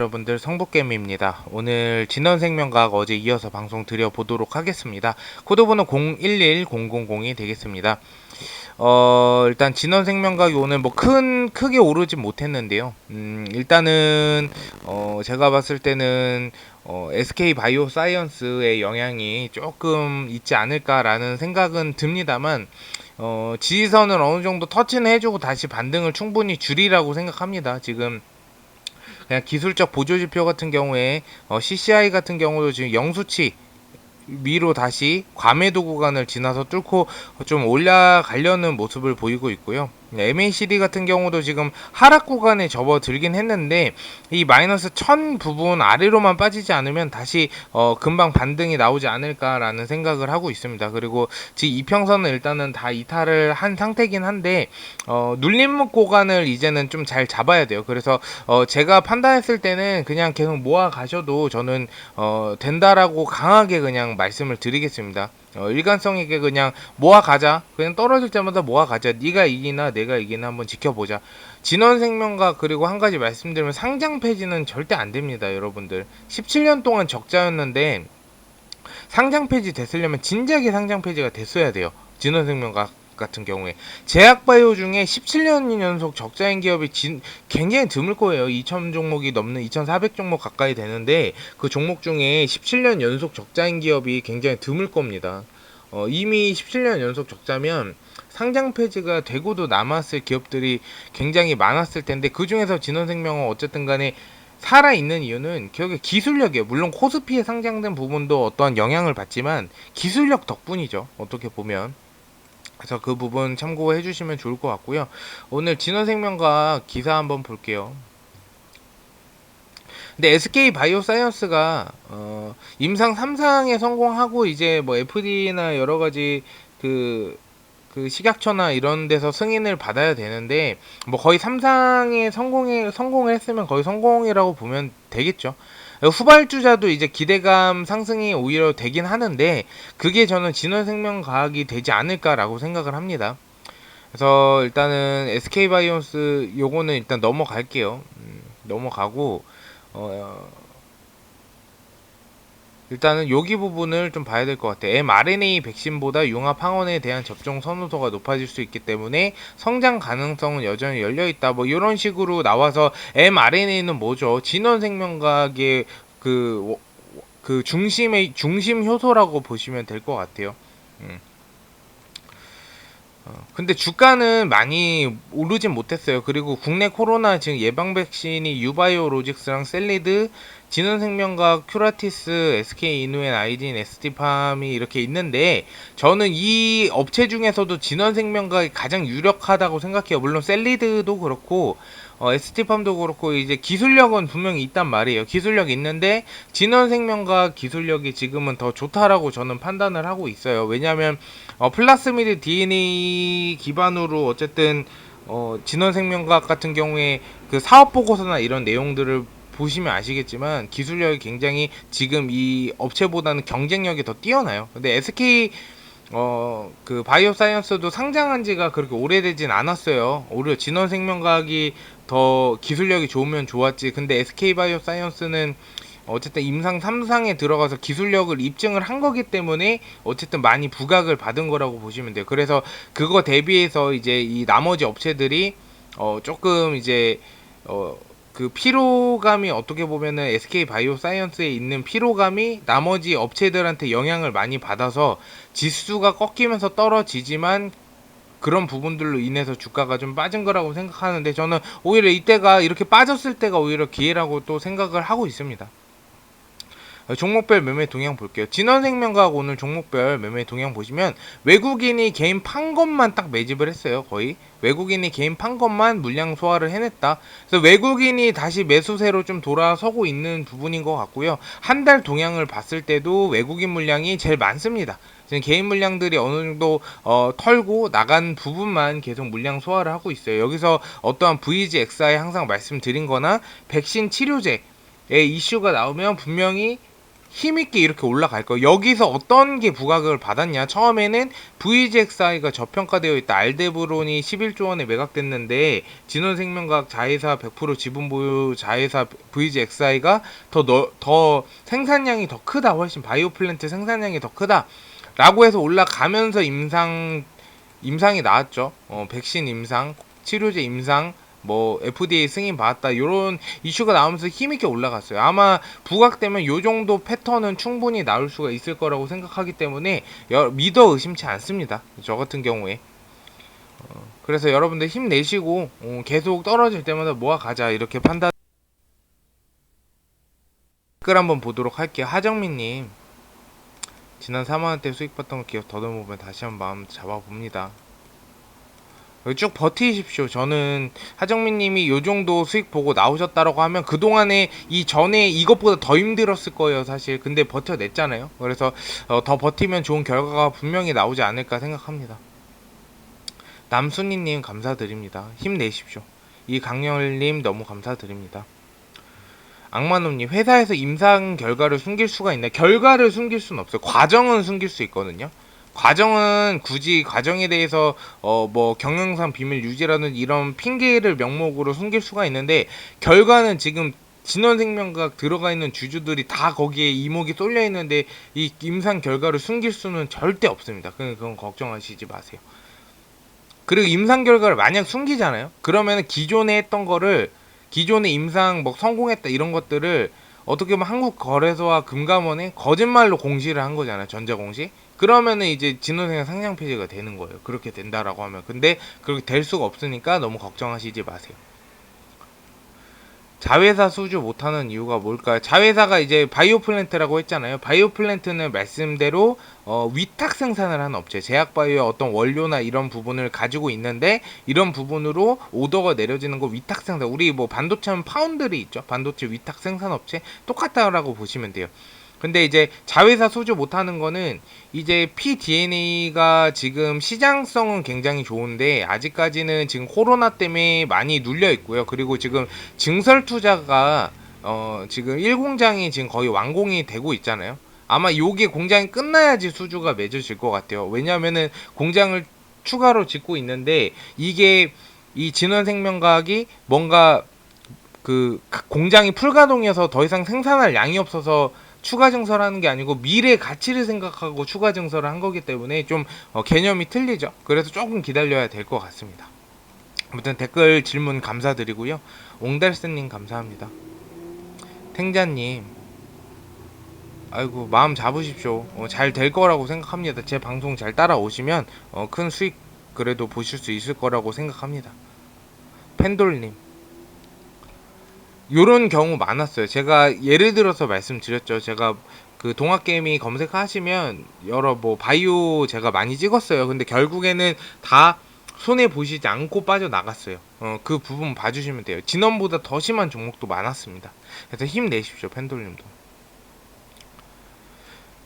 여러분들 성복개미입니다. 오늘 진원생명과학 어제 이어서 방송 드려보도록 하겠습니다. 코드번호 011000이 되겠습니다. 어, 일단 진원생명과학이 오늘 뭐 큰 크게 오르진 못했는데요. 음, 일단은 어, 제가 봤을 때는 어, SK 바이오 사이언스의 영향이 조금 있지 않을까라는 생각은 듭니다만 어, 지지선을 어느 정도 터치는 해주고 다시 반등을 충분히 줄이라고 생각합니다. 지금 그냥 기술적 보조 지표 같은 경우에 어, CCI 같은 경우도 지금 영수치 위로 다시 과매도 구간을 지나서 뚫고 좀 올라가려는 모습을 보이고 있고요. MACD 같은 경우도 지금 하락 구간에 접어들긴 했는데 이 마이너스 1000 부분 아래로만 빠지지 않으면 다시 어 금방 반등이 나오지 않을까라는 생각을 하고 있습니다. 그리고 지금 이평선은 일단은 다 이탈을 한 상태긴 한데 어 눌림목 구간을 이제는 좀 잘 잡아야 돼요. 그래서 어 제가 판단했을 때는 그냥 계속 모아 가셔도 저는 어 된다라고 강하게 그냥 말씀을 드리겠습니다. 어, 일관성 있게 그냥 모아 가자. 그냥 떨어질 때마다 모아 가자. 네가 이기나 내가 이기나 한번 지켜보자. 진원생명과 그리고 한 가지 말씀드리면 상장 폐지는 절대 안 됩니다, 여러분들. 17년 동안 적자였는데 상장 폐지 됐으려면 진작에 상장 폐지가 됐어야 돼요. 진원생명과 같은 경우에 제약바이오 중에 17년 연속 적자인 기업이 진, 굉장히 드물 거예요. 2,000 종목이 넘는 2,400 종목 가까이 되는데 그 종목 중에 17년 연속 적자인 기업이 굉장히 드물 겁니다. 어, 이미 17년 연속 적자면 상장 폐지가 되고도 남았을 기업들이 굉장히 많았을 텐데 그 중에서 진원생명은 어쨌든 간에 살아 있는 이유는 결국에 기술력이에요. 물론 코스피에 상장된 부분도 어떠한 영향을 받지만 기술력 덕분이죠. 어떻게 보면. 그래서 그 부분 참고해 주시면 좋을 것 같고요. 오늘 진원생명과 기사 한번 볼게요. 근데 SK 바이오사이언스가 어, 임상 3상에 성공하고 이제 뭐 FD나 여러 가지 그, 그 식약처나 이런 데서 승인을 받아야 되는데 뭐 거의 3상에 성공에 성공을 했으면 거의 성공이라고 보면 되겠죠. 후발주자도 이제 기대감 상승이 오히려 되긴 하는데 그게 저는 진원생명과학이 되지 않을까라고 생각을 합니다. 그래서 일단은 SK바이오스 요거는 일단 넘어갈게요. 음, 넘어가고 어, 일단은 여기 부분을 좀 봐야 될 것 같아요. mRNA 백신보다 융합 항원에 대한 접종 선호도가 높아질 수 있기 때문에 성장 가능성은 여전히 열려 있다. 뭐 이런 식으로 나와서 mRNA는 뭐죠? 진원 생명과학의 그, 그 중심의 중심 효소라고 보시면 될 것 같아요. 음. 어, 근데 주가는 많이 오르진 못했어요. 그리고 국내 코로나 지금 예방 백신이 유바이오로직스랑 셀리드, 진원생명과 큐라티스, SK 이누엔, 아이딘, ST팜이 이렇게 있는데 저는 이 업체 중에서도 진원생명과 가장 유력하다고 생각해요. 물론 셀리드도 그렇고 어, ST팜도 그렇고 이제 기술력은 분명히 있단 말이에요. 기술력 있는데 진원생명과 기술력이 지금은 더 좋다라고 저는 판단을 하고 있어요. 왜냐하면 어, 플라스미드 DNA 기반으로 어쨌든 어, 진원생명과학 같은 경우에 그 사업 보고서나 이런 내용들을 보시면 아시겠지만 기술력이 굉장히 지금 이 업체보다는 경쟁력이 더 뛰어나요. 근데 SK 어, 그 바이오 사이언스도 상장한 지가 그렇게 오래되진 않았어요. 오히려 진원생명과학이 더 기술력이 좋으면 좋았지. 근데 SK 바이오 사이언스는 어쨌든 임상 3상에 들어가서 기술력을 입증을 한 거기 때문에 어쨌든 많이 부각을 받은 거라고 보시면 돼요. 그래서 그거 대비해서 이제 이 나머지 업체들이 어 조금 이제 어 그 피로감이 어떻게 보면은 SK 바이오 사이언스에 있는 피로감이 나머지 업체들한테 영향을 많이 받아서 지수가 꺾이면서 떨어지지만 그런 부분들로 인해서 주가가 좀 빠진 거라고 생각하는데 저는 오히려 이때가 이렇게 빠졌을 때가 오히려 기회라고 또 생각을 하고 있습니다. 어, 종목별 매매 동향 볼게요. 진원생명과학 오늘 종목별 매매 동향 보시면 외국인이 개인 판 것만 딱 매집을 했어요. 거의 외국인이 개인 판 것만 물량 소화를 해냈다. 그래서 외국인이 다시 매수세로 좀 돌아서고 있는 부분인 것 같고요. 한 달 동향을 봤을 때도 외국인 물량이 제일 많습니다. 지금 개인 물량들이 어느 정도 어, 털고 나간 부분만 계속 물량 소화를 하고 있어요. 여기서 어떠한 VGXI 항상 말씀드린 거나 백신 치료제 의 이슈가 나오면 분명히 힘있게 이렇게 올라갈 거예요. 여기서 어떤 게 부각을 받았냐? 처음에는 VGXI가 저평가되어 있다. 알데브론이 11조 원에 매각됐는데 진원생명과학 자회사 100% 지분 보유 자회사 VGXI가 더, 너, 더 생산량이 더 크다. 훨씬 바이오 플랜트 생산량이 더 크다. 라고 해서 올라가면서 임상 임상이 나왔죠. 어, 백신 임상, 치료제 임상, 뭐 FDA 승인 받았다 이런 이슈가 나오면서 힘있게 올라갔어요. 아마 부각되면 요 정도 패턴은 충분히 나올 수가 있을 거라고 생각하기 때문에 여, 믿어 의심치 않습니다. 저 같은 경우에. 어, 그래서 여러분들 힘내시고 어, 계속 떨어질 때마다 모아 가자 이렇게 판단. 댓글 한번 보도록 할게요. 하정민님. 지난 3만원대 수익 봤던 거 기억 더듬어보면 다시 한번 마음 잡아봅니다. 쭉 버티십시오. 저는 하정민 님이 요 정도 수익 보고 나오셨다라고 하면 그동안에 이 전에 이것보다 더 힘들었을 거예요, 사실. 근데 버텨냈잖아요. 그래서 어, 더 버티면 좋은 결과가 분명히 나오지 않을까 생각합니다. 남순이 님 감사드립니다. 힘내십시오. 이 강렬 님 너무 감사드립니다. 악마놈님 회사에서 임상 결과를 숨길 수가 있나요? 결과를 숨길 수는 없어요. 과정은 숨길 수 있거든요. 과정은 굳이 과정에 대해서 어 뭐 경영상 비밀 유지라는 이런 핑계를 명목으로 숨길 수가 있는데 결과는 지금 진원생명각 들어가 있는 주주들이 다 거기에 이목이 쏠려 있는데 이 임상 결과를 숨길 수는 절대 없습니다. 그건, 그건 걱정하시지 마세요. 그리고 임상 결과를 만약 숨기잖아요. 그러면 기존에 했던 거를 기존의 임상 뭐 성공했다 이런 것들을 어떻게 보면 한국 거래소와 금감원에 거짓말로 공시를 한 거잖아요. 전자 공시. 그러면은 이제 진원생명 상장 폐지가 되는 거예요. 그렇게 된다라고 하면. 근데 그렇게 될 수가 없으니까 너무 걱정하시지 마세요. 자회사 수주 못하는 이유가 뭘까요? 자회사가 이제 바이오 플랜트라고 했잖아요. 바이오 플랜트는 말씀대로 어, 위탁 생산을 하는 업체, 제약 바이오의 어떤 원료나 이런 부분을 가지고 있는데 이런 부분으로 오더가 내려지는 거 위탁 생산. 우리 뭐 반도체 하면 파운드리 있죠. 반도체 위탁 생산 업체 똑같다라고 보시면 돼요. 근데 이제 자회사 소주 못하는 거는 이제 pDNA가 지금 시장성은 굉장히 좋은데 아직까지는 지금 코로나 때문에 많이 눌려 있고요. 그리고 지금 증설 투자가 어 지금 1공장이 지금 거의 완공이 되고 있잖아요. 아마 요게 공장이 끝나야지 수주가 맺어질 것 같아요. 왜냐면은 공장을 추가로 짓고 있는데 이게 이 진원생명과학이 뭔가 그 공장이 풀가동해서 더 이상 생산할 양이 없어서 추가 증설하는 게 아니고 미래 가치를 생각하고 추가 증설을 한 거기 때문에 좀 어, 개념이 틀리죠. 그래서 조금 기다려야 될 것 같습니다. 아무튼 댓글 질문 감사드리고요. 옹달스님 감사합니다. 탱자님, 아이고 마음 잡으십시오. 어, 잘될 거라고 생각합니다. 제 방송 잘 따라오시면 어, 큰 수익 그래도 보실 수 있을 거라고 생각합니다. 펜돌님. 요런 경우 많았어요. 제가 예를 들어서 말씀드렸죠. 제가 그 동학개미 검색하시면 여러 뭐 바이오 제가 많이 찍었어요. 근데 결국에는 다 손해 보시지 않고 빠져나갔어요. 어, 그 부분 봐주시면 돼요. 진원보다 더 심한 종목도 많았습니다. 그래서 힘내십시오, 펜돌님도.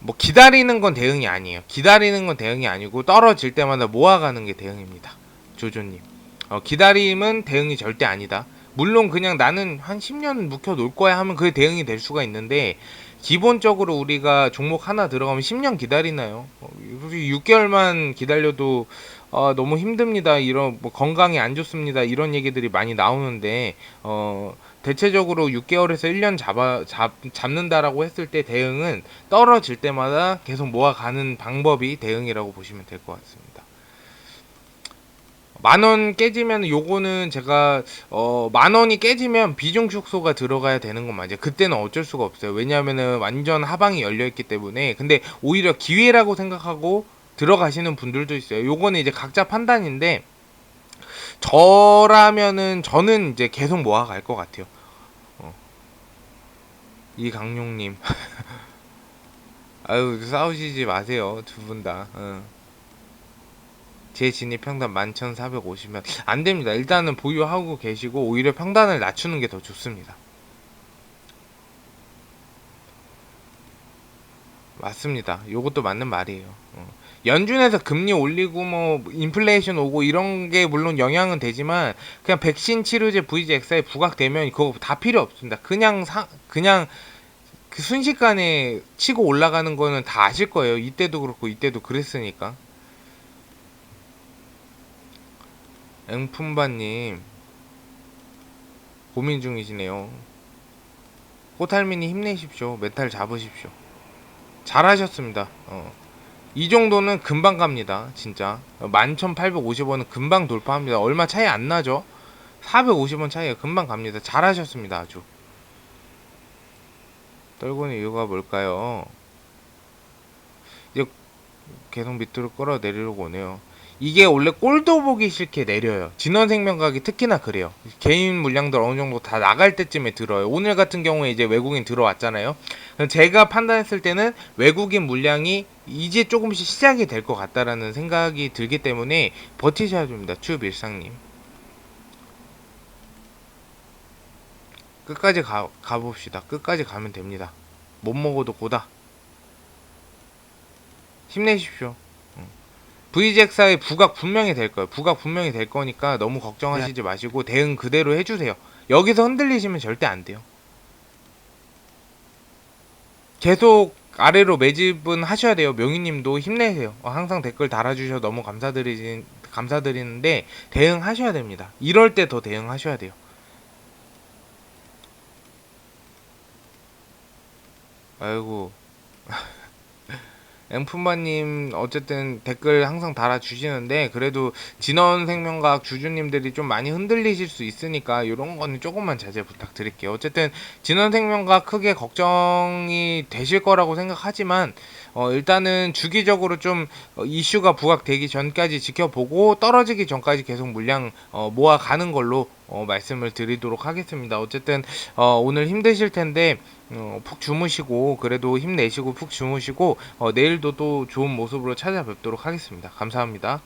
뭐 기다리는 건 대응이 아니에요. 기다리는 건 대응이 아니고 떨어질 때마다 모아가는 게 대응입니다. 조조님. 어, 기다림은 대응이 절대 아니다. 물론 그냥 나는 한 10년 묵혀 놓을 거야 하면 그게 대응이 될 수가 있는데 기본적으로 우리가 종목 하나 들어가면 10년 기다리나요? 6개월만 어, 기다려도 어, 너무 힘듭니다. 이런 뭐 건강이 안 좋습니다. 이런 얘기들이 많이 나오는데 어, 대체적으로 6개월에서 1년 잡아 잡, 잡는다라고 했을 때 대응은 떨어질 때마다 계속 모아가는 방법이 대응이라고 보시면 될 것 같습니다. 만 원 깨지면 요거는 제가 어 만 원이 깨지면 비중 축소가 들어가야 되는 건 맞아요. 그때는 어쩔 수가 없어요. 왜냐하면은 완전 하방이 열려 있기 때문에 근데 오히려 기회라고 생각하고 들어가시는 분들도 있어요. 요거는 이제 각자 판단인데 저라면은 저는 이제 계속 모아갈 것 같아요. 어. 이강용님 아유 싸우시지 마세요 두 분 다. 어. 제 진입 평단 11,450면 안 됩니다. 일단은 보유하고 계시고 오히려 평단을 낮추는 게 더 좋습니다. 맞습니다. 요것도 맞는 말이에요. 어. 연준에서 금리 올리고 뭐 인플레이션 오고 이런 게 물론 영향은 되지만 그냥 백신 치료제 VGX에 부각되면 그거 다 필요 없습니다. 그냥 사 그냥 그 순식간에 치고 올라가는 거는 다 아실 거예요. 이때도 그렇고 이때도 그랬으니까. 앵품바님 고민 중이시네요. 호탈민이 힘내십시오. 메탈 잡으십시오. 잘하셨습니다. 어. 이 정도는 금방 갑니다. 진짜. 11,850원은 금방 돌파합니다. 얼마 차이 안 나죠? 450원 차이가 금방 갑니다. 잘하셨습니다. 아주. 떨고는 이유가 뭘까요? 계속 밑으로 끌어내리려고 오네요. 이게 원래 꼴도 보기 싫게 내려요. 진원생명각이 특히나 그래요. 개인 물량들 어느 정도 다 나갈 때쯤에 들어요. 오늘 같은 경우에 이제 외국인 들어왔잖아요. 제가 판단했을 때는 외국인 물량이 이제 조금씩 시작이 될 것 같다라는 생각이 들기 때문에 버티셔야 됩니다. 추일상님. 끝까지 가, 가봅시다. 끝까지 가면 됩니다. 못 먹어도 고다. 힘내십시오. VGX의 부각 분명히 될 거예요. 부각 분명히 될 거니까 너무 걱정하시지 마시고 대응 그대로 해주세요. 여기서 흔들리시면 절대 안 돼요. 계속 아래로 매집은 하셔야 돼요. 명희님도 힘내세요. 어, 항상 댓글 달아주셔서 너무 감사드리 감사드리는데 대응하셔야 됩니다. 이럴 때 더 대응하셔야 돼요. 아이고 엠품바님 어쨌든 댓글 항상 달아주시는데 그래도 진원생명과학 주주님들이 좀 많이 흔들리실 수 있으니까 이런 거는 조금만 자제 부탁드릴게요. 어쨌든 진원생명과학 크게 걱정이 되실 거라고 생각하지만 어, 일단은 주기적으로 좀 어, 이슈가 부각되기 전까지 지켜보고 떨어지기 전까지 계속 물량 어, 모아가는 걸로 어, 말씀을 드리도록 하겠습니다. 어쨌든 어, 오늘 힘드실 텐데 어, 푹 주무시고 그래도 힘내시고 푹 주무시고 어, 내일도 또 좋은 모습으로 찾아뵙도록 하겠습니다. 감사합니다.